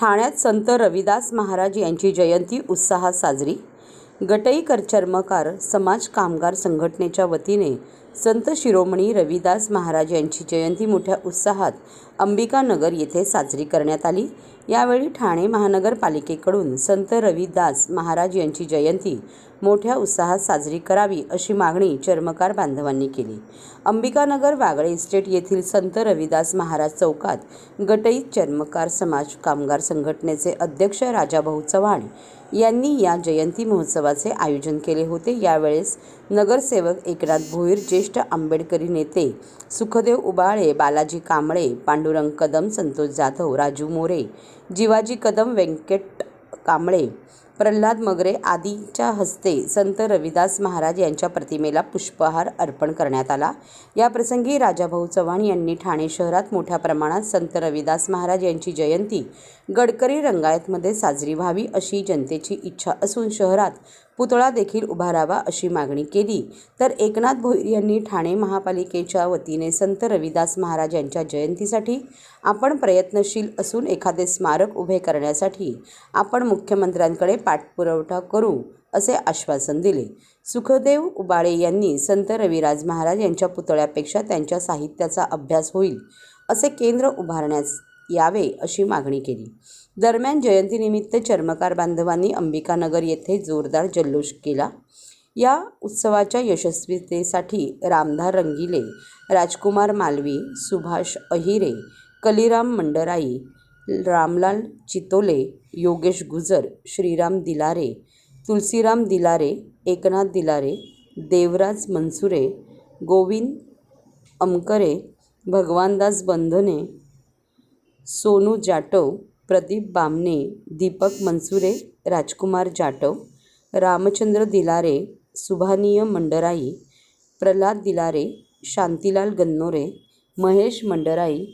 ठाण्यात संत रविदास महाराज यांची जयंती उत्साहात साजरी. गटईकर चर्मकार समाज कामगार संघटनेच्या वतीने संत शिरोमणी रविदास महाराज यांची जयंती मोठ्या उत्साहात अंबिकानगर येथे साजरी करण्यात आली. यावेळी ठाणे महानगरपालिकेकडून संत रविदास महाराज यांची जयंती मोठ्या उत्साहात साजरी करावी अशी मागणी चर्मकार बांधवांनी केली. अंबिकानगर वागळे इस्टेट येथील संत रविदास महाराज चौकात गटईत चर्मकार समाज कामगार संघटनेचे अध्यक्ष राजाभाऊ चव्हाण यांनी या जयंती महोत्सवाचे आयोजन केले होते. यावेळेस नगरसेवक एकनाथ भोईर ज्येष्ठ आंबेडकरी नेते सुखदेव उबाळे बालाजी कांबळे पांडुरंग कदम संतोष जाधव राजू मोरे जिवाजी कदम व्यंकट कांबळे प्रल्हाद मगरे आदींच्या हस्ते संत रविदास महाराज यांच्या प्रतिमेला पुष्पहार अर्पण करण्यात आला. याप्रसंगी राजाभाऊ चव्हाण यांनी ठाणे शहरात मोठ्या प्रमाणात संत रविदास महाराज यांची जयंती गडकरी रंगायतमध्ये साजरी व्हावी अशी जनतेची इच्छा असून शहरात पुतळा देखील उभारावा अशी मागणी केली. तर एकनाथ भोईर यांनी ठाणे महापालिकेच्या वतीने संत रविदास महाराज यांच्या जयंतीसाठी आपण प्रयत्नशील असून एखादे स्मारक उभे करण्यासाठी आपण मुख्यमंत्र्यांकडे पाठपुरवठा करू असे आश्वासन दिले. सुखदेव उबाळे यांनी संत रविराज महाराज यांच्या पुतळ्यापेक्षा त्यांच्या साहित्याचा अभ्यास होईल असे केंद्र उभारण्यास यावे अशी मागणी केली. दरम्यान जयंतीनिमित्त चर्मकार बांधवांनी अंबिकानगर येथे जोरदार जल्लोष केला. या उत्सवाच्या यशस्वीतेसाठी रामधार रंगिले राजकुमार मालवी सुभाष अहिरे कलिराम मंडराई रामलाल चितोले योगेश गुजर श्रीराम दिलारे तुलसीराम दिलारे एकनाथ दिलारे देवराज मनसुरे गोविंद अमकरे भगवानदास बंधने सोनू जाटव प्रदीप बामणे दीपक मनसुरे राजकुमार जाटव रामचंद्र दिलारे सुभानीय मंडराई प्रल्हाद दिलारे शांतीलाल गन्नोरे महेश मंडराई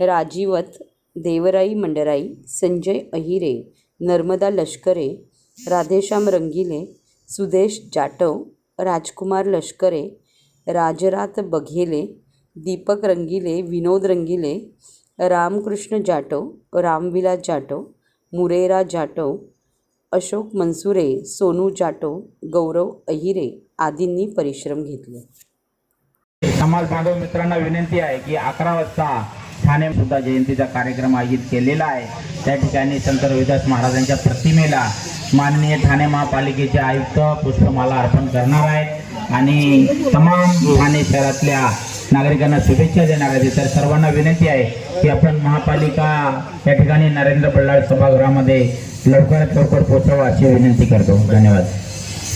राजीवत देवराई मंडराई संजय अहिरे नर्मदा लष्करे राधेश्याम रंगिले सुदेश जाटव राजकुमार लष्करे राजरात बघेले दीपक रंगिले विनोद रंगिले रामकृष्ण जाटव रामविलास जाटव मुरेरा जाटव अशोक मनसुरे सोनू जाटव गौरव अहिरे आदींनी परिश्रम घेतले. समाज बांधव मित्रांना विनंती आहे की अकरा वाजता ठाणे सुद्धा जयंतीचा कार्यक्रम आयोजित केलेला आहे. त्या ठिकाणी संत रविदास महाराजांच्या प्रतिमेला माननीय ठाणे महापालिकेचे आयुक्त पुष्पमाला अर्पण करणार आहेत. आणि तमाम ठाणे शहरातल्या नागरिकांना शुभेच्छा देणार आहेत. तर सर्वांना विनंती आहे की आपण महापालिका या ठिकाणी नरेंद्र बल्लाळ सभागृहामध्ये लवकरात लवकर पोहोचावं अशी विनंती करतो. धन्यवाद.